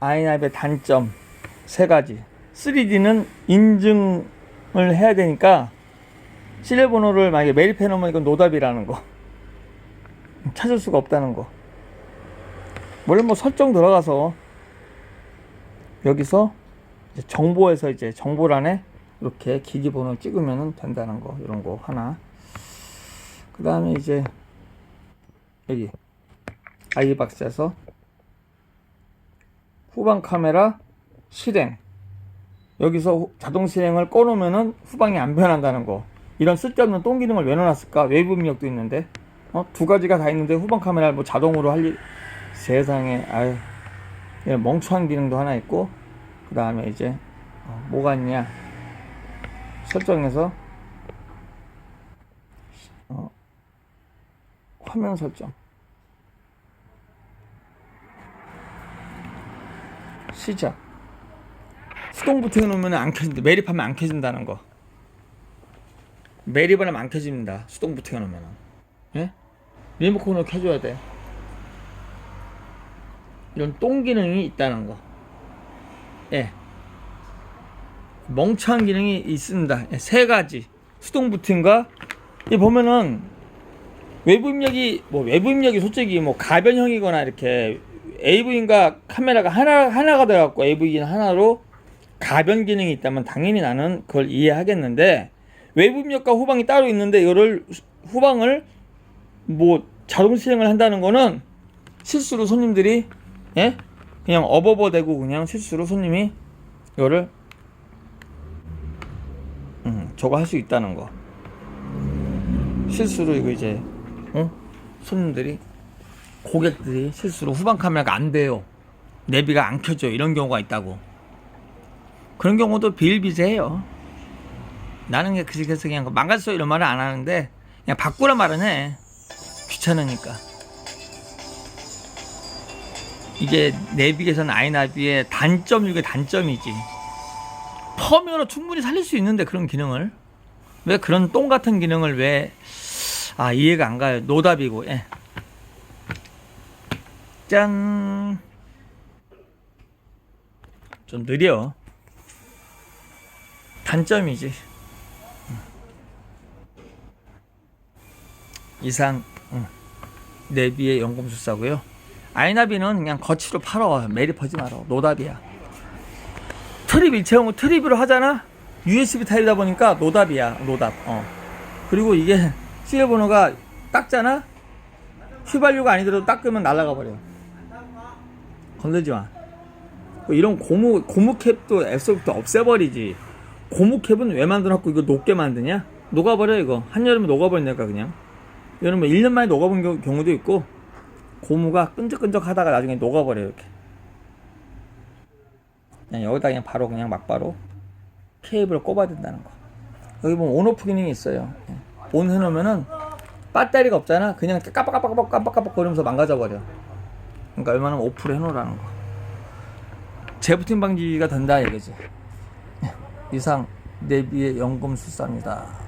아이나입의 단점 세 가지. 3D는 인증을 해야 되니까 시리얼 번호를 만약에 매립해 놓으면 이건 노답이라는 거. 찾을 수가 없다는 거. 물론 뭐 설정 들어가서 여기서 이제 정보에서 이제 정보란에 이렇게 기기 번호 찍으면 된다는 거 이런 거 하나. 그 다음에 이제 여기 아이박스에서 후방 카메라 실행. 여기서 후- 자동 실행을 꺼놓으면은 후방이 안 변한다는 거. 이런 쓸데없는 똥 기능을 왜 넣어놨을까? 외부 입력도 있는데. 어? 두 가지가 다 있는데 후방 카메라를 뭐 자동으로 할 일 세상에 아유. 이런 멍청한 기능도 하나 있고 그 다음에 이제 어, 뭐가 있냐. 설정에서 어, 화면 설정 시작 수동 부팅해 놓으면 안 켜진다. 매립하면 안 켜진다는 거. 매립을 하면 안 켜집니다. 수동 부팅해 놓으면. 예? 리모컨으로 켜줘야 돼. 이런 똥 기능이 있다는 거. 예. 멍청한 기능이 있습니다. 예, 세 가지. 수동 부팅과 이 보면은 외부 입력이 뭐 외부 입력이 솔직히 뭐 가변형이거나 이렇게 AV인가 카메라가 하나 하나가 돼갖고 AV는 하나로 가변 기능이 있다면 당연히 나는 그걸 이해하겠는데 외부 입력과 후방이 따로 있는데 이거를 후방을 뭐 자동 실행을 한다는 거는 실수로 손님들이 예 그냥 어버버 대고 그냥 실수로 손님이 이거를 음, 저거 할 수 있다는 거 실수로 이거 이제 어? 손님들이 고객들이 실수로 후방 카메라가 안 돼요. 내비가 안 켜져. 이런 경우가 있다고. 그런 경우도 비일비재해요. 나는 그래서 그냥 망가졌어 이런 말은 안 하는데 그냥 바꾸라 말은 해. 귀찮으니까. 이게 내비게이션 아이나비의 단점 중에 단점이지. 펌웨어로 충분히 살릴 수 있는데 그런 기능을 왜 그런 똥 같은 기능을 왜 아 이해가 안 가요. 노답이고. 예. 짠. 좀 느려. 단점이지. 음. 이상 음. 내비의 연금술사고요. 아이나비는 그냥 거치로 팔어. 매립하지 말어. 노답이야. 트립 일체형은 트립으로 하잖아. USB 타입이다 보니까 노답이야. 노답. 어. 그리고 이게 시리얼 번호가 닦잖아. 휘발유가 아니더라도 닦으면 날아가 버려. 건들지 마. 뭐 이런 고무 고무 캡도 애써부터 없애버리지. 고무 캡은 왜 만들어갖고 이거 녹게 만드냐? 녹아버려 이거. 한여름에 녹아버린다니까 그냥. 뭐 1년 만에 녹아본 경- 경우도 있고 고무가 끈적끈적 하다가 나중에 녹아버려 이렇게. 그냥 여기다 그냥 바로 그냥 막바로 케이블을 꼽아야 된다는 거. 여기 보면 온오프 기능이 있어요. 예. 온 해놓으면은 배터리가 없잖아. 그냥 깜빡깜빡 깜빡깜빡 거리면서 망가져 버려. 그러니까 웬만하면 오프로 해놓으라는 거. 재부팅 방지가 된다 이거지. 이상 내비의 연금술사입니다.